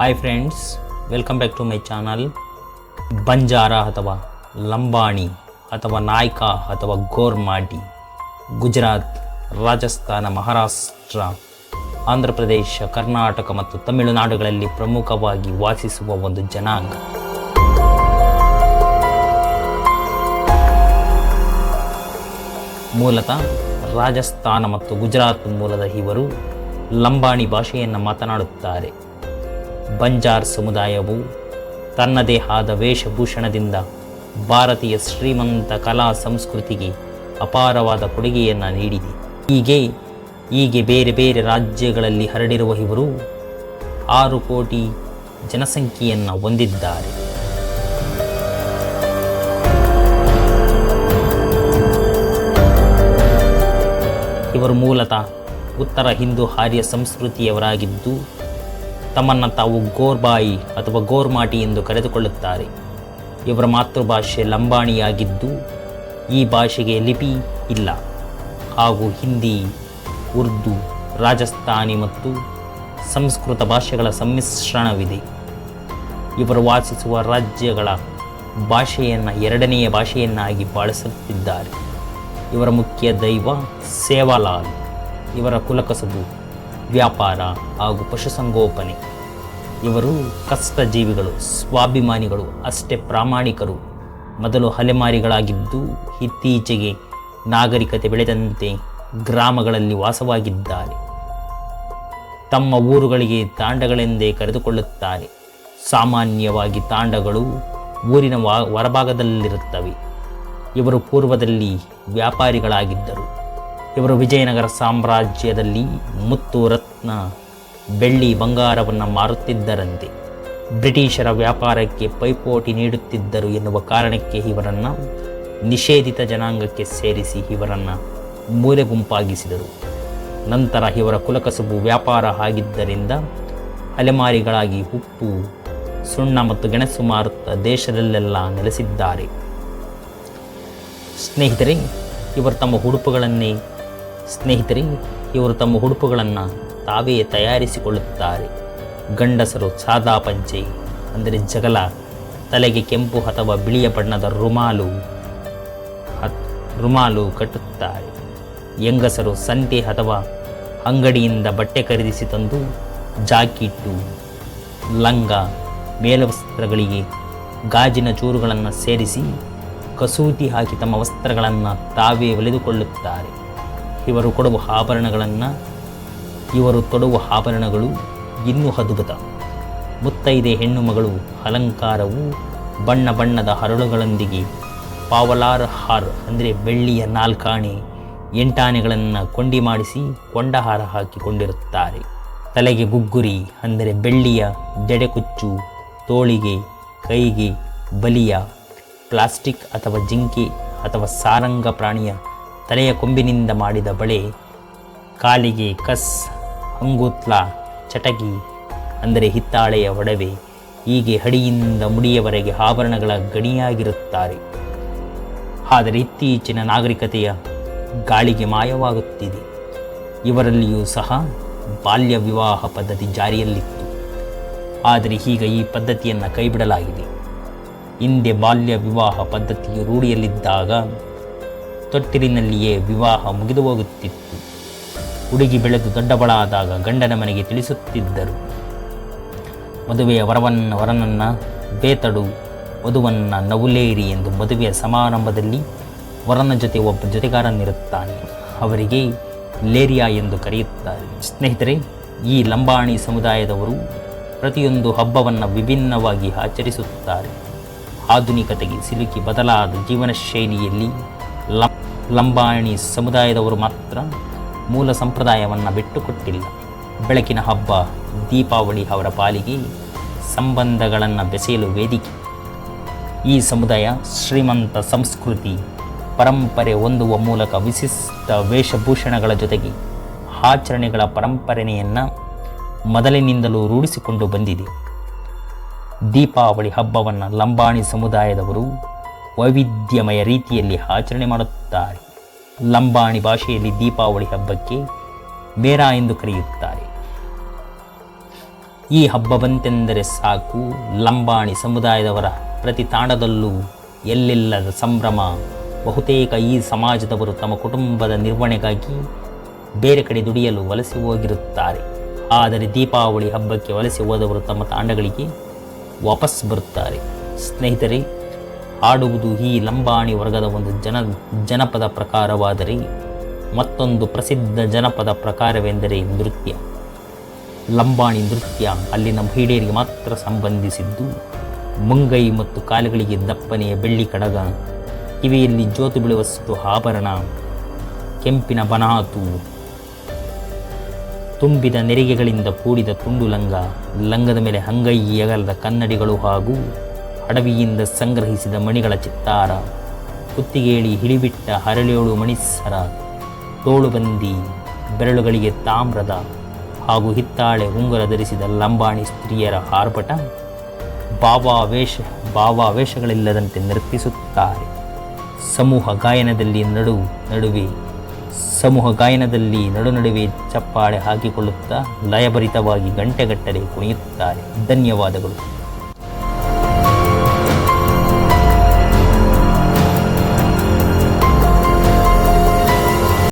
Hi friends welcome back to my channel Banjara ಅಥವಾ ಲಂಬಾಣಿ ಅಥವಾ ನಾಯ್ಕ ಅಥವಾ ಗೋರ್ಮಾಟಿ ಗುಜರಾತ್ ರಾಜಸ್ಥಾನ ಮಹಾರಾಷ್ಟ್ರ ಆಂಧ್ರ ಪ್ರದೇಶ ಕರ್ನಾಟಕ ಮತ್ತು ತಮಿಳುನಾಡುಗಳಲ್ಲಿ ಪ್ರಮುಖವಾಗಿ ವಾಸಿಸುವ ಒಂದು ಜನಾಂಗ. ಮೂಲತಃ ರಾಜಸ್ಥಾನ ಮತ್ತು ಗುಜರಾತ್ ಮೂಲದ ಇವರು ಲಂಬಾಣಿ ಭಾಷೆಯನ್ನು ಮಾತನಾಡುತ್ತಾರೆ. ಬಂಜಾರ್ ಸಮುದಾಯವು ತನ್ನದೇ ಆದ ವೇಷಭೂಷಣದಿಂದ ಭಾರತೀಯ ಶ್ರೀಮಂತ ಕಲಾ ಸಂಸ್ಕೃತಿಗೆ ಅಪಾರವಾದ ಕೊಡುಗೆಯನ್ನು ನೀಡಿದೆ. ಹೀಗೆ ಹೀಗೆ ಬೇರೆ ಬೇರೆ ರಾಜ್ಯಗಳಲ್ಲಿ ಹರಡಿರುವ ಇವರು ಆರು ಕೋಟಿ ಜನಸಂಖ್ಯೆಯನ್ನು ಹೊಂದಿದ್ದಾರೆ. ಇವರು ಮೂಲತಃ ಉತ್ತರ ಹಿಂದೂ ಆರ್ಯ ಸಂಸ್ಕೃತಿಯವರಾಗಿದ್ದು ತಮ್ಮನ್ನು ತಾವು ಗೋರ್ಬಾಯಿ ಅಥವಾ ಗೋರ್ಮಾಟಿ ಎಂದು ಕರೆದುಕೊಳ್ಳುತ್ತಾರೆ. ಇವರ ಮಾತೃಭಾಷೆ ಲಂಬಾಣಿಯಾಗಿದ್ದು ಈ ಭಾಷೆಗೆ ಲಿಪಿ ಇಲ್ಲ. ಹಾಗೂ ಹಿಂದಿ, ಉರ್ದು, ರಾಜಸ್ಥಾನಿ ಮತ್ತು ಸಂಸ್ಕೃತ ಭಾಷೆಗಳ ಸಮ್ಮಿಶ್ರಣವಿದೆ. ಇವರು ವಾಸಿಸುವ ರಾಜ್ಯಗಳ ಭಾಷೆಯನ್ನು ಎರಡನೆಯ ಭಾಷೆಯನ್ನಾಗಿ ಬಳಸುತ್ತಿದ್ದಾರೆ. ಇವರ ಮುಖ್ಯ ದೈವ ಸೇವಾಲಾಲ್, ಇವರ ಕುಲಕಸುಬು ವ್ಯಾಪಾರ ಹಾಗೂ ಪಶುಸಂಗೋಪನೆ. ಇವರು ಕಷ್ಟಜೀವಿಗಳು ಸ್ವಾಭಿಮಾನಿಗಳು ಅಷ್ಟೇ ಪ್ರಾಮಾಣಿಕರು. ಮೊದಲು ಅಲೆಮಾರಿಗಳಾಗಿದ್ದು, ಇತ್ತೀಚೆಗೆ ನಾಗರಿಕತೆ ಬೆಳೆದಂತೆ ಗ್ರಾಮಗಳಲ್ಲಿ ವಾಸವಾಗಿದ್ದಾರೆ. ತಮ್ಮ ಊರುಗಳಿಗೆ ತಾಂಡಗಳೆಂದೇ ಕರೆದುಕೊಳ್ಳುತ್ತಾರೆ. ಸಾಮಾನ್ಯವಾಗಿ ತಾಂಡಗಳು ಊರಿನ ವಾ, ಹೊರಭಾಗದಲ್ಲಿರುತ್ತವೆ. ಇವರು ಪೂರ್ವದಲ್ಲಿ ವ್ಯಾಪಾರಿಗಳಾಗಿದ್ದರು. ಇವರು ವಿಜಯನಗರ ಸಾಮ್ರಾಜ್ಯದಲ್ಲಿ ಮುತ್ತು ರತ್ನ ಬೆಳ್ಳಿ ಬಂಗಾರವನ್ನು ಮಾರುತ್ತಿದ್ದರಂತೆ. ಬ್ರಿಟಿಷರ ವ್ಯಾಪಾರಕ್ಕೆ ಪೈಪೋಟಿ ನೀಡುತ್ತಿದ್ದರು ಎನ್ನುವ ಕಾರಣಕ್ಕೆ ಇವರನ್ನು ನಿಷೇಧಿತ ಜನಾಂಗಕ್ಕೆ ಸೇರಿಸಿ ಇವರನ್ನು ಮೂಲೆ ಗುಂಪಾಗಿಸಿದರು. ನಂತರ ಇವರ ಕುಲಕಸುಬು ವ್ಯಾಪಾರ ಆಗಿದ್ದರಿಂದ ಅಲೆಮಾರಿಗಳಾಗಿ ಉಪ್ಪು ಸುಣ್ಣ ಮತ್ತು ಗೆಣಸು ಮಾರುತ್ತಾ ದೇಶದಲ್ಲೆಲ್ಲ ನೆಲೆಸಿದ್ದಾರೆ. ಸ್ನೇಹಿತರೆ, ಇವರು ತಮ್ಮ ಉಡುಪುಗಳನ್ನೇ ಸ್ನೇಹಿತರೆ, ಇವರು ತಮ್ಮ ಉಡುಪುಗಳನ್ನು ತಾವೇ ತಯಾರಿಸಿಕೊಳ್ಳುತ್ತಾರೆ ಗಂಡಸರು ಸಾದಾ ಪಂಚೆ, ಅಂದರೆ ಜಗಲ ತಲೆಗೆ ಕೆಂಪು ಅಥವಾ ಬಿಳಿಯ ಬಣ್ಣದ ರುಮಾಲು ರುಮಾಲು ಕಟ್ಟುತ್ತಾರೆ. ಹೆಂಗಸರು ಸಂತೆ ಅಥವಾ ಅಂಗಡಿಯಿಂದ ಬಟ್ಟೆ ಖರೀದಿಸಿ ತಂದು ಜಾಕಿಟ್ಟು, ಲಂಗ, ಮೇಲವಸ್ತ್ರಗಳಿಗೆ ಗಾಜಿನ ಚೂರುಗಳನ್ನು ಸೇರಿಸಿ ಕಸೂತಿ ಹಾಕಿ ತಮ್ಮ ವಸ್ತ್ರಗಳನ್ನು ತಾವೇ ಹೊಲಿದುಕೊಳ್ಳುತ್ತಾರೆ ಇವರು ಕೊಡುವ ಆಭರಣಗಳನ್ನು, ಇವರು ತೊಡುವ ಆಭರಣಗಳು ಇನ್ನೂ ಅದ್ಭುತ. ಮುತ್ತೈದೆ ಹೆಣ್ಣು ಮಗಳು ಅಲಂಕಾರವು ಬಣ್ಣ ಬಣ್ಣದ ಹರಳುಗಳೊಂದಿಗೆ ಪಾವಲಾರ್ ಹಾರ್, ಅಂದರೆ ಬೆಳ್ಳಿಯ ನಾಲ್ಕಾಣೆ ಎಂಟಾಣೆಗಳನ್ನು ಕೊಂಡಿ ಮಾಡಿಸಿ ಕೊಂಡಹಾರ ಹಾಕಿಕೊಂಡಿರುತ್ತಾರೆ. ತಲೆಗೆ ಗುಗ್ಗುರಿ, ಅಂದರೆ ಬೆಳ್ಳಿಯ ಜಡೆಕುಚ್ಚು, ತೋಳಿಗೆ, ಕೈಗೆ ಬಲಿಯ ಪ್ಲಾಸ್ಟಿಕ್ ಅಥವಾ ಜಿಂಕೆ ಅಥವಾ ಸಾರಂಗ ಪ್ರಾಣಿಯ ತಲೆಯ ಕೊಂಬಿನಿಂದ ಮಾಡಿದ ಬಳೆ, ಕಾಲಿಗೆ ಕಸ್ ಅಂಗುತ್ಲ ಚಟಗಿ, ಅಂದರೆ ಹಿತ್ತಾಳೆಯ ಒಡವೆ, ಹೀಗೆ ಹಡಿಯಿಂದ ಮುಡಿಯವರೆಗೆ ಆಭರಣಗಳ ಗಣಿಯಾಗಿರುತ್ತಾರೆ. ಆದರೆ ಇತ್ತೀಚಿನ ನಾಗರಿಕತೆಯ ಗಾಳಿಗೆ ಮಾಯವಾಗುತ್ತಿದೆ. ಇವರಲ್ಲಿಯೂ ಸಹ ಬಾಲ್ಯ ವಿವಾಹ ಪದ್ಧತಿ ಜಾರಿಯಲ್ಲಿತ್ತು. ಆದರೆ ಈಗ ಈ ಪದ್ಧತಿಯನ್ನು ಕೈಬಿಡಲಾಗಿದೆ. ಹಿಂದೆ ಬಾಲ್ಯ ವಿವಾಹ ಪದ್ಧತಿಯು ರೂಢಿಯಲ್ಲಿದ್ದಾಗ ತೊಟ್ಟಿಲಿನಲ್ಲಿಯೇ ವಿವಾಹ ಮುಗಿದು ಹೋಗುತ್ತಿತ್ತು. ಹುಡುಗಿ ಬೆಳೆದು ದೊಡ್ಡಬಳಾದಾಗ ಗಂಡನ ಮನೆಗೆ ತಿಳಿಸುತ್ತಿದ್ದರು. ಮದುವೆಯ ವರವನ್ನು ವರನನ್ನು, ಬೇತಡು ವಧುವನ್ನು ನವುಲೇರಿ ಎಂದು ಮದುವೆಯ ಸಮಾರಂಭದಲ್ಲಿ ವರನ ಜೊತೆ ಒಬ್ಬ ಜೊತೆಗಾರನಿರುತ್ತಾನೆ. ಅವರಿಗೆ ಲೇರಿಯಾ ಎಂದು ಕರೆಯುತ್ತಾರೆ. ಸ್ನೇಹಿತರೆ, ಈ ಲಂಬಾಣಿ ಸಮುದಾಯದವರು ಪ್ರತಿಯೊಂದು ಹಬ್ಬವನ್ನು ವಿಭಿನ್ನವಾಗಿ ಆಚರಿಸುತ್ತಾರೆ. ಆಧುನಿಕತೆಗೆ ಸಿಲುಕಿ ಬದಲಾದ ಜೀವನ ಶೈಲಿಯಲ್ಲಿ ಲಂಬಾಣಿ ಸಮುದಾಯದವರು ಮಾತ್ರ ಮೂಲ ಸಂಪ್ರದಾಯವನ್ನು ಬಿಟ್ಟುಕೊಟ್ಟಿಲ್ಲ. ಬೆಳಕಿನ ಹಬ್ಬ, ದೀಪಾವಳಿ ಅವರ ಪಾಲಿಗೆ ಸಂಬಂಧಗಳನ್ನು ಬೆಸೆಯಲು ವೇದಿಕೆ. ಈ ಸಮುದಾಯ ಶ್ರೀಮಂತ ಸಂಸ್ಕೃತಿ, ಪರಂಪರೆ ಹೊಂದುವ ಮೂಲಕ ವಿಶಿಷ್ಟ ವೇಷಭೂಷಣಗಳ ಜೊತೆಗೆ ಆಚರಣೆಗಳ ಪರಂಪರೆಯನ್ನು ಮೊದಲಿನಿಂದಲೂ ರೂಢಿಸಿಕೊಂಡು ಬಂದಿದೆ. ದೀಪಾವಳಿ ಹಬ್ಬವನ್ನು ಲಂಬಾಣಿ ಸಮುದಾಯದವರು ವೈವಿಧ್ಯಮಯ ರೀತಿಯಲ್ಲಿ ಆಚರಣೆ ಮಾಡುತ್ತಾರೆ. ಲಂಬಾಣಿ ಭಾಷೆಯಲ್ಲಿ ದೀಪಾವಳಿ ಹಬ್ಬಕ್ಕೆ ಮೇರಾ ಎಂದು ಕರೆಯುತ್ತಾರೆ. ಈ ಹಬ್ಬ ಬಂತೆಂದರೆ ಸಾಕು, ಲಂಬಾಣಿ ಸಮುದಾಯದವರ ಪ್ರತಿ ತಾಣದಲ್ಲೂ ಎಲ್ಲೆಲ್ಲದ ಸಂಭ್ರಮ, ಬಹುತೇಕ ಈ ಸಮಾಜದವರು ತಮ್ಮ ಕುಟುಂಬದ ನಿರ್ವಹಣೆಗಾಗಿ ಬೇರೆ ಕಡೆ ದುಡಿಯಲು ವಲಸೆ ಹೋಗಿರುತ್ತಾರೆ. ಆದರೆ ದೀಪಾವಳಿ ಹಬ್ಬಕ್ಕೆ ವಲಸೆ ಹೋದವರು ತಮ್ಮ ತಾಂಡಗಳಿಗೆ ವಾಪಸ್ ಬರುತ್ತಾರೆ. ಸ್ನೇಹಿತರೆ ಹಾಡುವುದು ಈ ಲಂಬಾಣಿ ವರ್ಗದ ಒಂದು ಜನ, ಜನಪದ ಪ್ರಕಾರವಾದರೆ ಮತ್ತೊಂದು ಪ್ರಸಿದ್ಧ ಜನಪದ ಪ್ರಕಾರವೆಂದರೆ ನೃತ್ಯ. ಲಂಬಾಣಿ ನೃತ್ಯ ಅಲ್ಲಿನ ಮಹಿಳೆಯರಿಗೆ ಮಾತ್ರ ಸಂಬಂಧಿಸಿದ್ದು, ಮುಂಗೈ ಮತ್ತು ಕಾಲುಗಳಿಗೆ ದಪ್ಪನೆಯ ಬೆಳ್ಳಿ ಕಡಗ, ಕಿವಿಯಲ್ಲಿ ಜ್ಯೋತಿ ಬಿಳುವಷ್ಟು ಆಭರಣ, ಕೆಂಪಿನ ಬನಾತು, ತುಂಬಿದ ನೆರಿಗೆಗಳಿಂದ ಕೂಡಿದ ತುಂಡು ಲಂಗ ಲಂಗದ ಮೇಲೆ ಹಂಗೈ ಅಗಲದ ಕನ್ನಡಿಗಳು ಹಾಗೂ ಅಡವಿಯಿಂದ ಸಂಗ್ರಹಿಸಿದ ಮಣಿಗಳ ಚಿತ್ತಾರ. ಕುತ್ತಿಗೇಳಿ ಹಿಡಿಬಿಟ್ಟ ಹರಳೇಳು ಮಣಿಸರ ತೋಳುಬಂದಿ ಬೆರಳುಗಳಿಗೆ ತಾಮ್ರದ. ಹಾಗೂ ಹಿತ್ತಾಳೆ ಉಂಗುರ ಧರಿಸಿದ ಲಂಬಾಣಿ ಸ್ತ್ರೀಯರ ಆರ್ಭಟ. ಭಾವಾವೇಶ ಭಾವಾವೇಶಗಳಿಲ್ಲದಂತೆ ನರ್ತಿಸುತ್ತಾರೆ ಸಮೂಹ ಗಾಯನದಲ್ಲಿ ನಡು, ನಡುವೆ, ಸಮೂಹ ಗಾಯನದಲ್ಲಿ ನಡು ನಡುವೆ ಚಪ್ಪಾಳೆ ಹಾಕಿಕೊಳ್ಳುತ್ತಾ ಲಯಭರಿತವಾಗಿ ಗಂಟೆಗಟ್ಟಲೆ ಕುಣಿಯುತ್ತಾರೆ. ಧನ್ಯವಾದಗಳು.